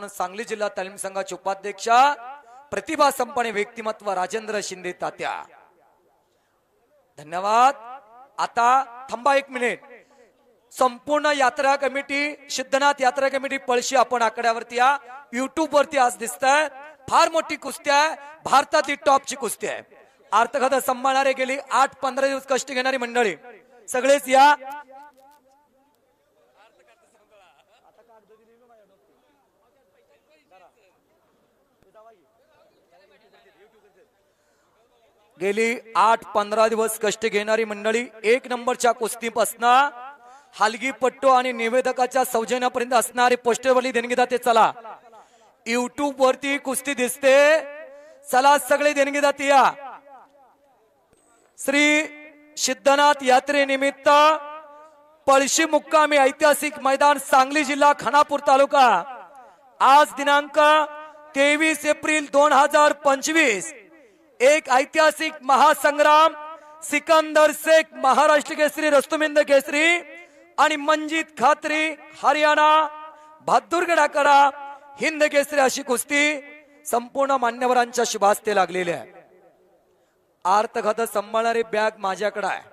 म्हणून सांगली जिल्हा तालीम संघाचे उपाध्यक्षा प्रतिभा संपणे व्यक्तिमत्व राजेंद्र शिंदे तात्या. धन्यवाद. आता थांबा एक मिनिट. संपूर्ण यात्रा कमिटी सिद्धनाथ यात्रा कमिटी पळशी आपण आकड्यावरती या. युट्यूब वरती आज दिसत आहे फार मोठी कुस्ती आहे. भारतातील टॉपची कुस्ती आहे. अर्थखातं सांभाळणारे गेली आठ पंधरा दिवस कष्ट घेणारी मंडळी. सगळेच या. गेली आठ पंधरा दिवस कष्ट घेणारी मंडळी एक नंबरच्या कुस्तीपासनं हलगीपट्टू आणि निवेदकाच्या सौजन्यापर्यंत असणारे पोस्टरवरली देणगीदाते चला. युट्यूब वरती कुस्ती दिसते. चला सगळे देणगीदाते या. श्री सिद्धनाथ यात्रेनिमित्त पळशी मुक्कामी ऐतिहासिक मैदान सांगली जिल्हा खानापूर तालुका. आज दिनांक तेवीस एप्रिल दोन हजार पंचवीस. एक ऐतिहासिक महासंग्राम सिकंदर शेख महाराष्ट्र केसरी रस्तुमिंद केसरी आणि मंजित खात्री हरियाणा बहादूरगडाकडा हिंद केसरी अशी कुस्ती संपूर्ण मान्यवरांच्या शुभास्ते लागलेली आहे. आर्थ खातं सांभाळणारी बॅग माझ्याकडे आहे.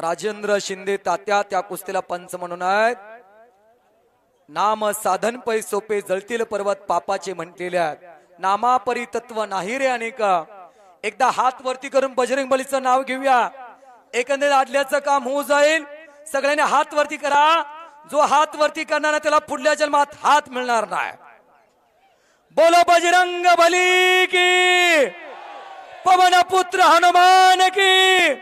राजेंद्र शिंदे तात्या त्या कुस्तीला पंच म्हणून आहेत. नाम साधन पै सोपे जळतील पर्वत पापाचे म्हटलेले आहेत. नामापरी तत्व नाही रे अनेक. एकदा हात वरती करून बजरंग बलीचं नाव घेऊया. एकंदरीत आदल्याचं काम होऊ जाईल. सगळ्यांनी हात वरती करा. जो हात वरती करणार त्याला पुढल्या जन्मात हात मिळणार नाही. बोलो बजरंग बली की पवन पुत्र हनुमान की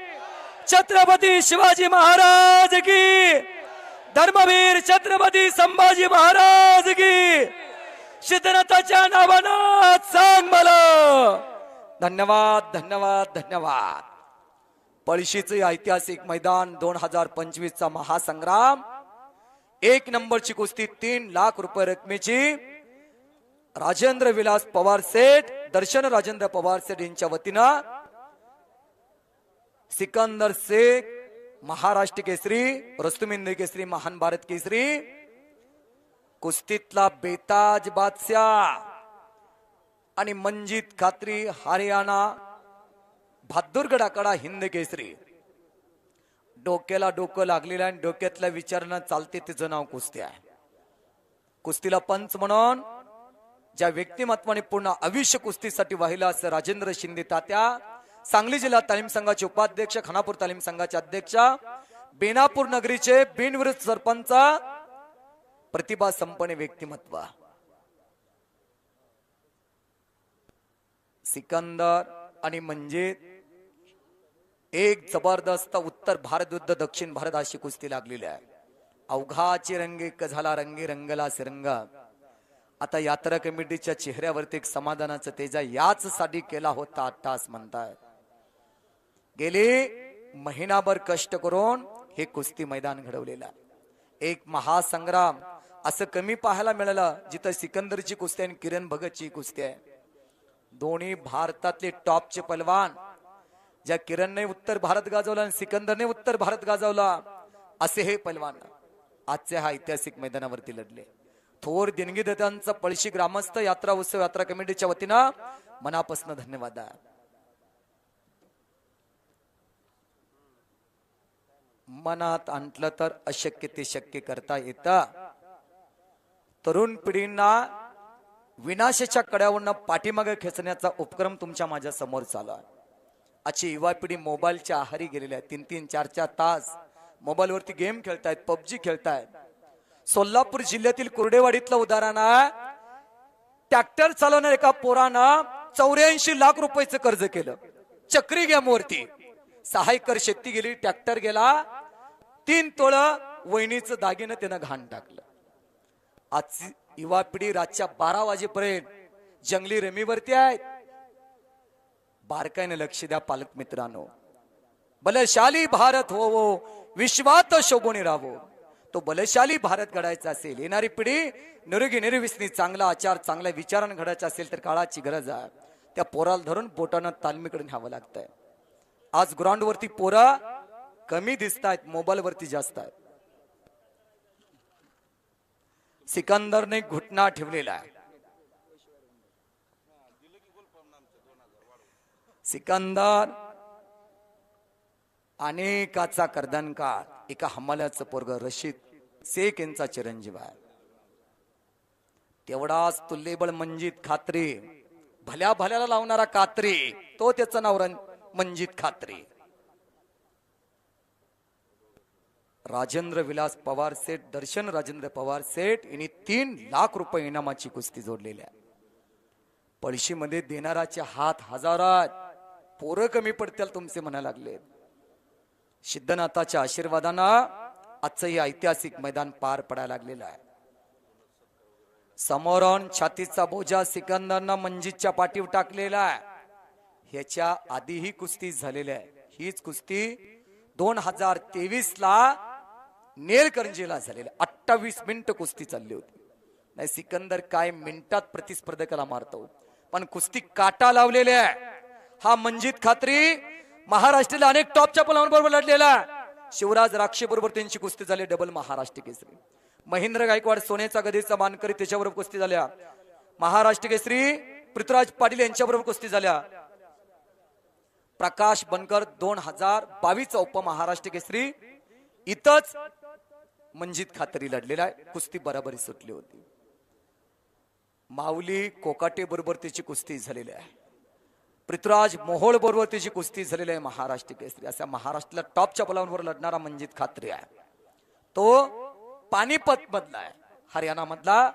छत्रपती शिवाजी महाराज की। धर्मवीर छत्रपती संभाजी महाराज की। सिद्धनाथाच्या नावानं सांग मला। धन्यवाद धन्यवाद धन्यवाद. पळशीचे ऐतिहासिक मैदान दोन हजार पंचवीस चा महासंग्राम. एक नंबरची कुस्ती तीन लाख रुपये रकमेची. राजेंद्र विलास पवार सेठ दर्शन राजेंद्र पवार सेठ यांच्या वतीनं सिकंदर शेख महाराष्ट्र केसरी रस्तुमिंद केसरी महान भारत केसरी. कुस्तीतला बेताज बादशाह आणि मंजित खात्री हरियाणा भादुरगडाकडा हिंद केसरी. डोक्याला डोकं लागलेलं आहे आणि डोक्यातल्या विचारणं चालते तिचं नाव कुस्ती आहे. कुस्तीला पंच म्हणून ज्या व्यक्तिमत्वाने पूर्ण आयुष्य कुस्तीसाठी वाहिलं असं राजेंद्र शिंदे तात्या सांगली जिल्हा तालीम संघाचे उपाध्यक्ष खानापूर तालीम संघाचे अध्यक्ष बेनापूर नगरीचे बिनविरुद्ध सरपंच प्रतिभा संपन्न व्यक्तिमत्व. सिकंदर आणि म्हणजे एक जबरदस्त उत्तर भारत युद्ध दक्षिण भारत अशी कुस्ती लागलेली आहे. अवघाचे रंग एक झाला रंगी रंगला सिरंग. आता यात्रा कमिटीच्या चेहऱ्यावरती एक समाधानाचं तेजा याच साठी केला होता आत्ताच म्हणताय गेले महिनाभर कष्ट करून हे कुस्ती मैदान घडवलेलं. एक महासंग्राम असं कमी पाहायला मिळालं जिथं सिकंदरची कुस्ती आणि किरण भगतची कुस्ती आहे. दोन्ही भारतातले टॉपचे पलवान ज्या किरणने उत्तर भारत गाजवला आणि सिकंदरने उत्तर भारत गाजवला असे हे पलवान आजच्या हा ऐतिहासिक मैदानावरती लढले. थोर देणगी देत्यांचा पळशी ग्रामस्थ यात्रा उत्सव यात्रा कमिटीच्या वतीनं मनापासून धन्यवाद. आहे मनात आणलं तर अशक्य ते शक्य करता येतं. तरुण पिढींना विनाशाच्या कड्यावरनं पाठीमागे खेचण्याचा उपक्रम तुमच्या माझ्यासमोर चालू आहे. आजची युवा पिढी मोबाईलच्या आहारी गेलेली आहे. तीन तीन चार चार तास मोबाईलवरती गेम खेळतायत पबजी खेळतायत. सोलापूर जिल्ह्यातील कुर्डेवाडीतलं उदाहरण आहे. ट्रॅक्टर चालवणार एका पोरानं चौऱ्याऐंशी लाख रुपयाचं कर्ज केलं. चक्री गेमवरती. सहा एकर शेती गेली ट्रॅक्टर गेला. तीन तोळ वहिनीचं दागिनं त्यानं घाण टाकलं. आज युवा पिढी रातच्या बारा वाजेपर्यंत जंगली रमीवरती आहेत. बारकाईने लक्ष द्या पालक मित्रांनो. बलशाली भारत होवो विश्वात शोभून राहो तो बलशाली भारत घडायचा असेल. येणारी पिढी निरोगी निर्विसनी चांगला आचार चांगल्या विचारानं घडायचा असेल तर काळाची गरज आहे. त्या पोराला धरून बोटानं तालमीकडे न्यावं लागतंय. आज ग्राउंड वरती पोरा कमी दिसत आहेत मोबाईलवरती जास्त आहेत सिकंदरने घुटना ठेवलेला आहे सिकंदर अनेकाचा कर्दनकार एका हमाल्याचं पोरग रशीद शेख यांचा चिरंजीव आहे. तेवढाच तुल्यबळ मंजित खात्री भल्या भल्याला लावणारा कात्री तो त्याचं नाव रं- मंजित खात्री. राजेंद्र विलास पवार सेठ दर्शन राजेंद्र पवार सेठ यांनी तीन लाख रुपये इनामाची कुस्ती जोडलेली आहे. पळशीमध्ये देणाराचे हात हजारात. पोरं कमी पडतील तुमचे म्हणा लागले. सिद्धनाथाच्या आशीर्वादानं आजचं हे ऐतिहासिक मैदान पार पडायला लागलेलं आहे. समोरन छातीचा बोजा सिकंदरनं मंजितच्या पाठीवर टाकलेला आहे. ह्याच्या आधीही कुस्ती झालेली आहे. हीच कुस्ती दोन हजार तेवीस ला नेलकंजीला झालेलं अठ्ठावीस मिनिटं कुस्ती चालली होती. नाही सिकंदर काय मिनिटात प्रतिस्पर्धकाला मारतो. पण कुस्ती काटा लावलेल्या आहे. हा मंजित खात्री महाराष्ट्राला अनेक टॉपच्या पलांबरोबर लढलेला शिवराज राक्षे बरोबर त्यांची कुस्ती झाली डबल महाराष्ट्र केसरी. महेंद्र गायकवाड सोन्याचा गदेचा मानकरी त्याच्याबरोबर कुस्ती झाल्या. महाराष्ट्र केसरी पृथ्वीराज पाटील यांच्याबरोबर कुस्ती झाल्या. प्रकाश बनकर दोन हजार बावीस उपमहाराष्ट्र केसरी. इथंच मंजित खातरी लढलेला आहे. कुस्ती बराबरी सुटली होती. माऊली कोकाटे बरोबर तिची कुस्ती झालेली आहे. पृथ्वीराज मोहोळ बरोबर तिची कुस्ती झालेली आहे महाराष्ट्र केसरी. असा महाराष्ट्राला टॉपच्या बलांवर लढणारा मंजित खात्री आहे. तो पानिपत मधला आहे. हरियाणा मधला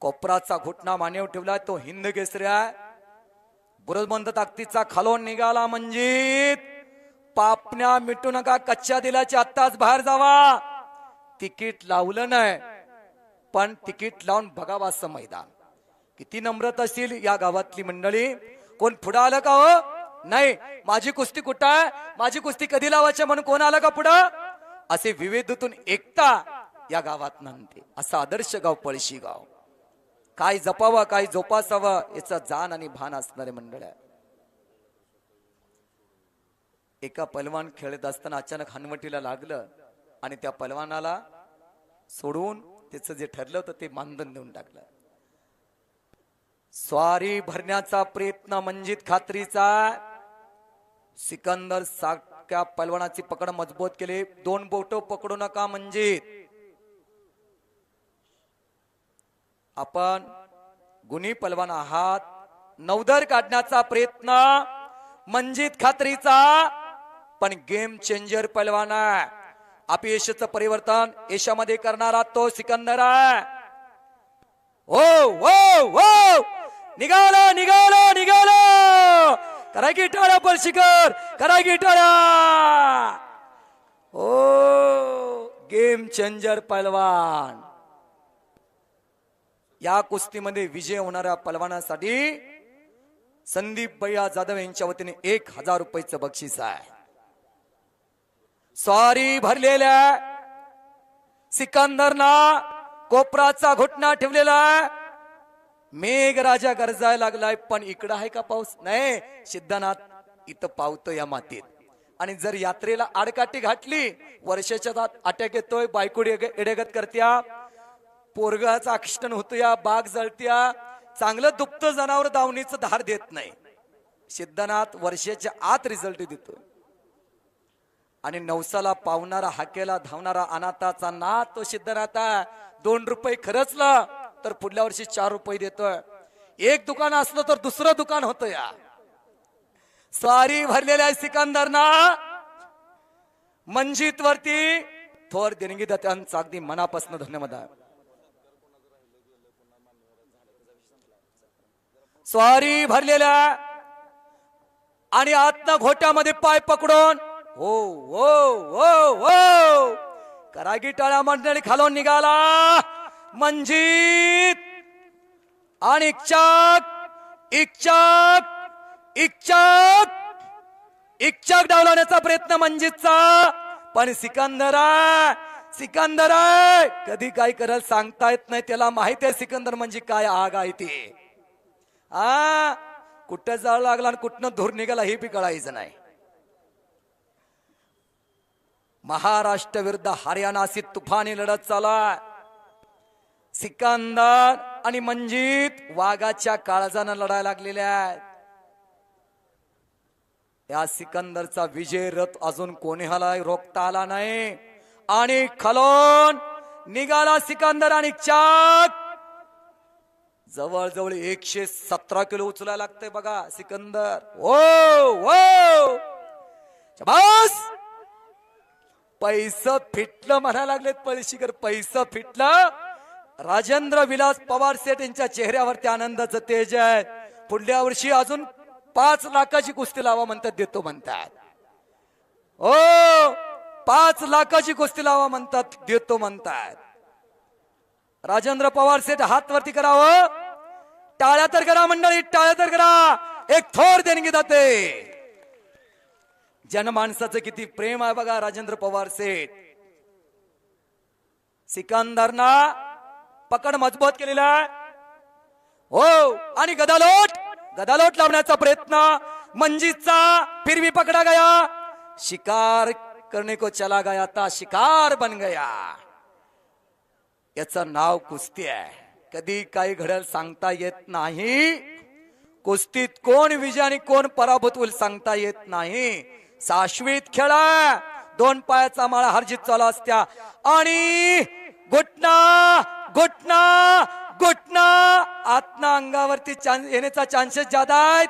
कोपराचा घुटना मानेव ठेवला तो हिंद केसरी आहे. बुरजबंद ताकदीचा खालोन निघाला मंजित. पापण्या मिटू नका कच्च्या दिलाची आत्ताच बाहेर जावा. तिकीट लावलं नाही पण तिकीट लावून बघावा असं मैदान. किती नम्रत असतील या गावातली मंडळी. कोण पुढं आलं का हो? नाही. माझी कुस्ती कुठं आहे? माझी कुस्ती कधी लावायची म्हणून कोण आलं का पुढं? असे विविधतून एकता या गावात नांदते असा आदर्श गाव पळशी गाव. काय जपावं काय जोपासावं याचं जाण आणि भान असणारे मंडळ. आहे एका पलवान खेळत असताना अचानक हनवटीला लागलं आणि त्या पलवानाला सोडून त्याचं जे ठरलं होतं ते मानधन देऊन टाकलं. स्वारी भरण्याचा प्रयत्न मंजित खात्रीचा. सिकंदर सारख्या पलवानाची पकड मजबूत केली. दोन बोट पकडू नका मंजित. आपण गुनी पलवान आहात. नवदर काढण्याचा प्रयत्न मंजित खात्रीचा. पण गेम चेंजर पलवान आहे अपयशाचं परिवर्तन यशामध्ये करणारा तो सिकंदर आहे हो हो हो निघालो निघालो निघालो करा की टाळा शिखर करा की टाळा हो गेम चेंजर पलवान या कुस्तीमध्ये विजय होणाऱ्या पलवानासाठी संदीप भैया जाधव यांच्या वतीने एक हजार रुपयाचं बक्षीस आहे। स्वारी भरलेल्या सिकंदरना कोपराचा घुटना ठेवलेला आहे. मेघ राजा गरजायला लागलाय पण इकडं आहे का पाऊस? नाही सिद्धनाथ इथं पावतो या मातीत. आणि जर यात्रेला आडकाठी घातली वर्षाच्या दात अटॅक येतोय बायकुडी एडेगत करत्या पोरगाचा आकृष्टन होतो या बाग जळत्या चांगलं दुप्त जनावर दावणीचं धार देत नाही. सिद्धनाथ वर्षाच्या आत रिझल्ट देतो आणि नवसाला पावणारा हाकेला धावणारा अनाथाचा ना तो सिद्धनाथा दोन रुपये खरचला तर पुढल्या वर्षी चार रुपये देतोय. एक दुकान असलं तर दुसरं दुकान होतं या. स्वारी भरलेल्या सिकंदरना मंजित वरती थोर देणगी त्यांचा अगदी मनापासून धन्यवाद. स्वारी भरलेल्या आणि आत्ता घोट्यामध्ये पाय पकडून ओ ओ ओ ओ करागी टाळ्या मंडळी खालून निघाला. मंजित. आणि इच्छाक इच्छाक इच्छाक इच्छाक डावलावण्याचा प्रयत्न मंजितचा. पण सिकंदर सिकंदर कधी काय करल सांगता येत नाही त्याला माहीत आहे सिकंदर म्हणजे काय आग आहे ते. आ? कुठं जाळ लागला आणि कुठनं धूर निघाला हे बी कळायचं नाही. महाराष्ट्र विरुद्ध हरियाणा अशी तुफानी लढत चाला सिकंदर आणि मंजित वाघाच्या काळजानं लढायला लागलेल्या आहेत. या सिकंदरचा विजय रथ अजून कोणाला रोखता आला नाही. आणि खलोन निघाला सिकंदर आणि चाक. जवळजवळ एकशे सतरा किलो उचलायला लागतंय बघा सिकंदर. ओ ओ बस पैसा फिटलं म्हणायला लागलेत पळशीकर पैसा फिटलं राजेंद्र विलास पवार सेठ यांच्या चेहऱ्यावरती आनंदाचं तेज आहे. पुढल्या वर्षी अजून पाच लाखाची कुस्ती लावा म्हणतात देतो म्हणतात. ओ पाच लाखाची कुस्ती लावा म्हणतात देतो म्हणतात. राजेंद्र पवार सेठ हात वरती करावं. टाळ्या तर करा मंडळी टाळ्या तर करा. एक थोर देणगी जाते जनमाणसाचं किती प्रेम आहे बघा राजेंद्र पवार सेठ. सिकंदरना पकड मजबूत केलेला आहे. हो आणि गदालोट गदालोट लावण्याचा प्रयत्न. मंजीचा फिरवी पकडा गया. शिकार करने को चला गया ता शिकार बन गया. याचं नाव कुस्ती आहे. कधी काही घडेल सांगता येत नाही. कुस्तीत कोण विजय आणि कोण पराभूत होईल सांगता येत नाही. साश्वित खेळा. दोन पायाचा माळा हरजित चालू असत्या. आणि घुटना घुटना घुटना. आतना अंगावरती येण्याचा चान्सेस ज्यादा आहेत.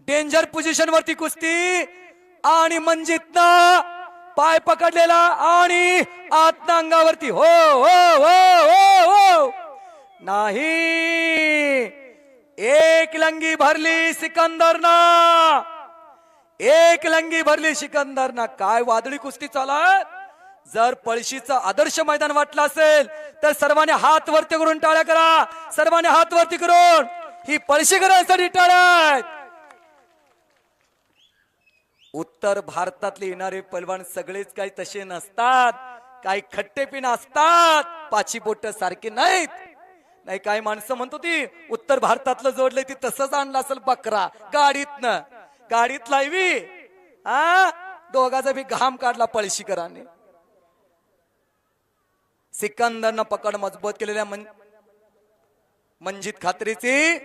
डेंजर पोझिशन वरती कुस्ती. आणि मंजितनं पाय पकडलेला आणि आतना अंगावरती हो हो हो हो हो. नाही. एक लंगी भरली सिकंदरना. एक लंगी भरली सिकंदरना. काय वादळी कुस्ती चालत? जर पळशीचं आदर्श मैदान वाटलं असेल तर सर्वांनी हात वरती करून टाळ्या करा. सर्वांनी हात वरती करून. ही पळशी करण्यासाठी टाळ्या उत्तर भारतातले येणारे पैलवान सगळेच काही तसे नसतात. काही खट्टेपिन असतात. पाची बोट सारखे नाहीत. नाही काही माणसं म्हणतो ती उत्तर भारतातलं जोडले ती तसंच आणलं असेल बकरा गाडीतनं. गाडीत लावी. हा? दोघाचा बी घाम काढला पळशीकरांनी. सिकंदरनं पकड मजबूत केलेल्या मन मंजित खात्रीची.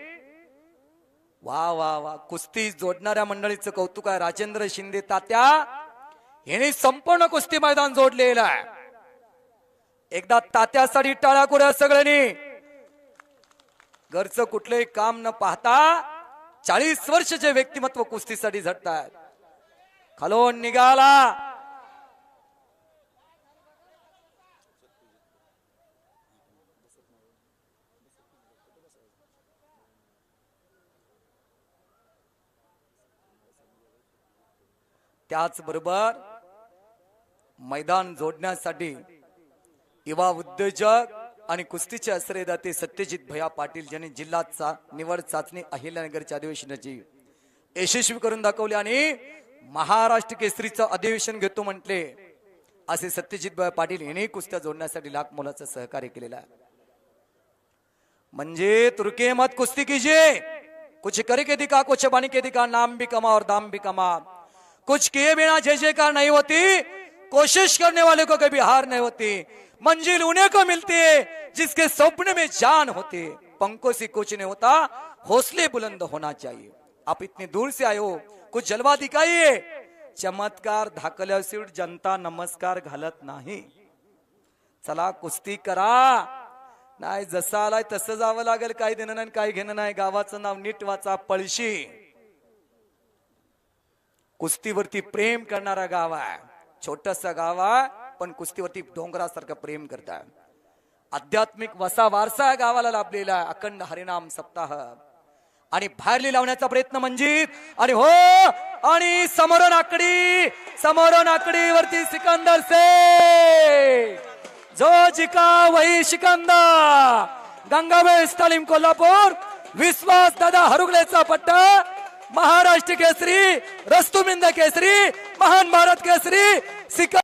वा वा वा. कुस्ती जोडणाऱ्या मंडळीचं कौतुक आहे. राजेंद्र शिंदे तात्या हिने संपूर्ण कुस्ती मैदान जोडलेलं आहे. एकदा तात्यासाठी टाळा करूया सगळ्यांनी. घरचं कुठलंही काम न पाहता चाळीस वर्षचे व्यक्तिमत्व कुस्तीसाठी झटतात खालोन निघाला. त्याचबरोबर मैदान जोडण्यासाठी युवा उद्योजक आणि कुस्तीचे आश्रयदाते सत्यजित भया पाटील ज्यांनी जिल्हा निवड चाचणी अहिल्यानगरच्या अधिवेशनाची यशस्वी करून दाखवले आणि महाराष्ट्र केसरीचं अधिवेशन घेतो म्हटले. असे सत्यजित भया पाटील यांनी कुस्त्या जोडण्यासाठी लाख मोलाचं सहकार्य केलेलं आहे. म्हणजे तुर्के मत कुस्ती कीजिए. कुछ करके दिखा कुछ बन के दिखा नाम भी कमा और दाम भी कमा. कुछ किए बिना जय जयकार नहीं होती. कोशिश करने वाले को कभी हार नहीं होती। मंजिल उन्हें को मिलती है जिसके सपने में जान होती पंखों से कुछ नहीं होता हौसले बुलंद होना चाहिए। आप इतनी दूर से आए हो कुछ जलवा दिखाइए। चमत्कार धाकल्यावर जनता नमस्कार घालत नाही। चला कुस्ती करा। नाही जसं आलाय तसं जावं लागेल काही देणं नाही काही घेणं नाही। गावाचं नाव नीट वाचा पळशी। कुस्तीवरती प्रेम करणारा गाव आहे। छोटस गाव आहे पण कुस्तीवरती डोंगरासारखं प्रेम करताय आध्यात्मिक वसा वारसा गावाला लाभलेला आहे अखंड हरिनाम सप्ताह. आणि बाहेरली लावण्याचा प्रयत्न म्हणजे आणि हो आणि समोरून आकडी समोरून आकडी वरती सिकंदर से. जो जिका वही सिकंदर. गंगावेश तालीम कोल्हापूर विश्वास दादा हरुगलेचा पट्टा. महाराष्ट्र केसरी रस्तुमिंद केसरी महान भारत केसरी सिकंदर